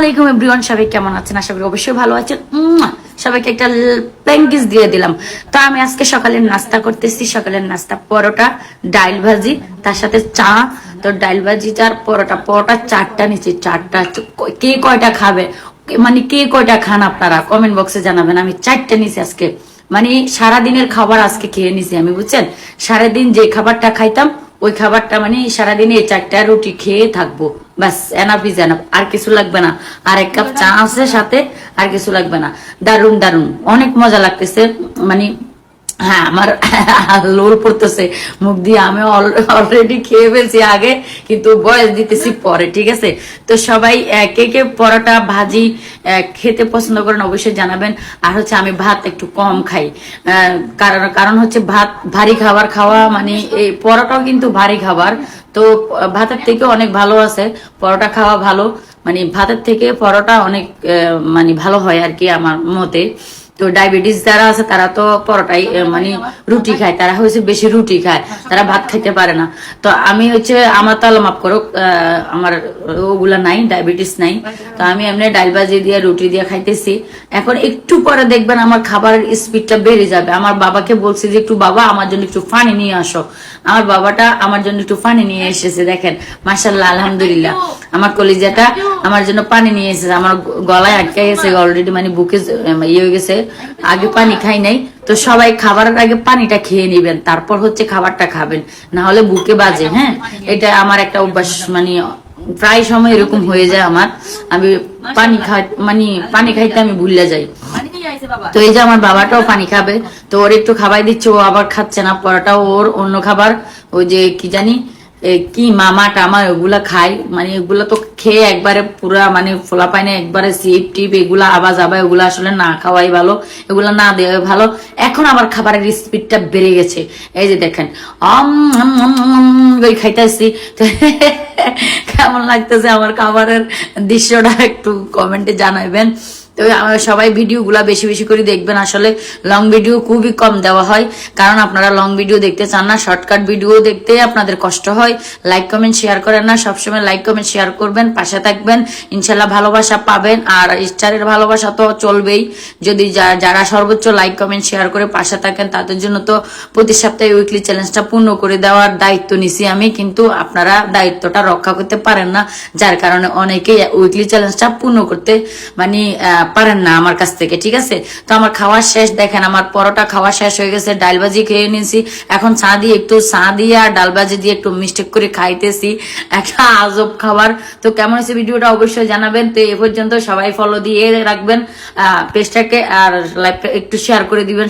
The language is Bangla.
আলাইকুম এভরিওয়ান সবাই কেমন আছেন? আশা করি অবশ্যই ভালো আছেন। সবাইকে একটা প্যাঙ্কিস দিয়ে দিলাম। তো আমি আজকে সকালের নাস্তা করতেছি। সকালের নাস্তা পরোটা ডাইল ভাজি, তার সাথে চা। তো ডাইল ভাজি চার, পরোটা। পরোটা চারটা নিচ্ছি। চারটা কে কয়টা খাবে? মানে কে কয়টা খান আপনারা? কমেন্ট বক্সে জানাবেন। আমি চারটা নিছি আজকে। মানে সারাদিনের খাবার আজকে খেয়ে নিছি আমি, বুঝছেন? সারাদিন যে খাবারটা খাইতাম, ওই খাবারটা মানে সারাদিনে এই চারটা রুটি খেয়ে থাকব। ব্যাস এনাফ ইজ এনাফ আর কিছু লাগবে না। আর এক কাপ চা আছে সাথে, আর কিছু লাগবে না। দারুণ দারুণ অনেক মজা লাগতেছে মানে হ্যাঁ আমার লোল পড়তেছে। মুখ দিয়ে আমি অলরেডি খেয়ে ফেলছি আগে, কিন্তু বয়স দিতেছি পরে, ঠিক আছে? তো সবাই কে কে পরোটা, ভাজি খেতে পছন্দ করেন অবশ্যই জানাবেন। আর হচ্ছে আমি ভাত একটু কম খাই। কারণ কারণ হচ্ছে ভাত ভারী খাবার খাওয়া মানে এই পরোটাও কিন্তু ভারী খাবার। তো ভাতের থেকে অনেক ভালো আছে। পরোটা খাওয়া ভালো। মানে ভাতের থেকে পরোটা অনেক মানে ভালো হয় আর কি আমার মতে। তো ডায়াবেটিস যারা আছে, তারা তো পরোটাই মানে রুটি খায়। তারা হচ্ছে বেশি রুটি খায়। তারা ভাত খেতে পারে না। তো আমি হচ্ছে, আমার তাহলে মাফ করো আমার ওগুলা নাই, ডায়াবেটিস নাই। তো আমি এমনি ডাল ভাজি দিয়ে, রুটি দিয়ে খাইতেছি। এখন একটু পরে দেখবেন আমার খাবারের স্পিডটা বেড়ে যাবে। আমার বাবাকে বলছি যে, একটু বাবা, আমার জন্য একটু ফানি নিয়ে আসো। আমার বাবাটা আমার জন্য একটু পানি নিয়ে এসেছে, দেখেন। মাসাল্লাহ আলহামদুলিল্লাহ। আমার কলিজাটা আমার জন্য পানি নিয়ে এসেছে। আমার গলায় আটকে গেছে অলরেডি মানে বুকে ইয়ে হয়ে গেছে। আগে পানি খাই নাই। তো সবাই খাবারের আগে পানিটা খেয়ে নিবেন, তারপর হচ্ছে খাবারটা খাবেন। না হলে বুকে বাজে হ্যাঁ? এটা আমার একটা অভ্যাস মানে প্রায় সময় এরকম হয়ে যায় আমার। আমি পানি খাই মানে পানি খাইতে আমি ভুলে যাই। তো এই যে আমার বাবাটাও পানি খাবে, তো ওর একটু খাবাই দিচ্ছে, ও আবার খাচ্ছে না পরোটা ওর অন্য খাবার। ওই যে কি জানি কি মামা টামা ওগুলা খাই মানে এগুলা তো খেয়ে একবারে পুরা মানে ফোলা পায় না, একবারে সিপ টিপ, এগুলা আবাজ আবা এগুলা আসলে না খাওয়াই ভালো, এগুলা না দেওয়াই ভালো। এখন আবার খাবারের স্পিডটা বেড়ে গেছে। এই যে দেখেন অম খাইতেছি। কেমন লাগতেছে আমার খাবারের দৃশ্যটা একটু কমেন্টে জানাবেন তো সবাই ভিডিওগুলা বেশি বেশি করে দেখবেন। আসলে লং ভিডিও খুবই কম দেওয়া হয়। কারণ আপনারা লং ভিডিও দেখতে চান না শর্টকাট ভিডিও দেখতে আপনাদের কষ্ট হয়। লাইক কমেন্ট শেয়ার করেন না। সবসময় লাইক কমেন্ট শেয়ার করবেন, পাশে থাকবেন। ইনশাল্লাহ ভালোবাসা পাবেন। আর স্টারের ভালোবাসা তো চলবেই। যদি যারা সর্বোচ্চ লাইক কমেন্ট শেয়ার করে পাশে থাকেন, তাদের জন্য তো প্রতি সপ্তাহে উইকলি চ্যালেঞ্জটা পূর্ণ করে দেওয়ার দায়িত্ব নিছি আমি। কিন্তু আপনারা দায়িত্বটা রক্ষা করতে পারেন না। যার কারণে অনেকেই উইকলি চ্যালেঞ্জটা পূর্ণ করতে মানে পারেন না আমার কাছ থেকে, ঠিক আছে? তো আমার খাওয়া শেষ, দেখেন আমার পরোটা খাওয়া শেষ হয়ে গেছে, ডাল ভাজি খেয়ে নিয়েছি। এখন চা দিয়ে একটু, চা দিয়ে আর ডাল ভাজি দিয়ে একটু মিস্টেক করে খাইতেছি। একটা আজব খাবার। তো কেমন হয়েছে ভিডিওটা অবশ্যই জানাবেন। তো এ পর্যন্ত সবাই ফলো দিয়ে রাখবেন পেজটাকে আর লাইভটা একটু শেয়ার করে দিবেন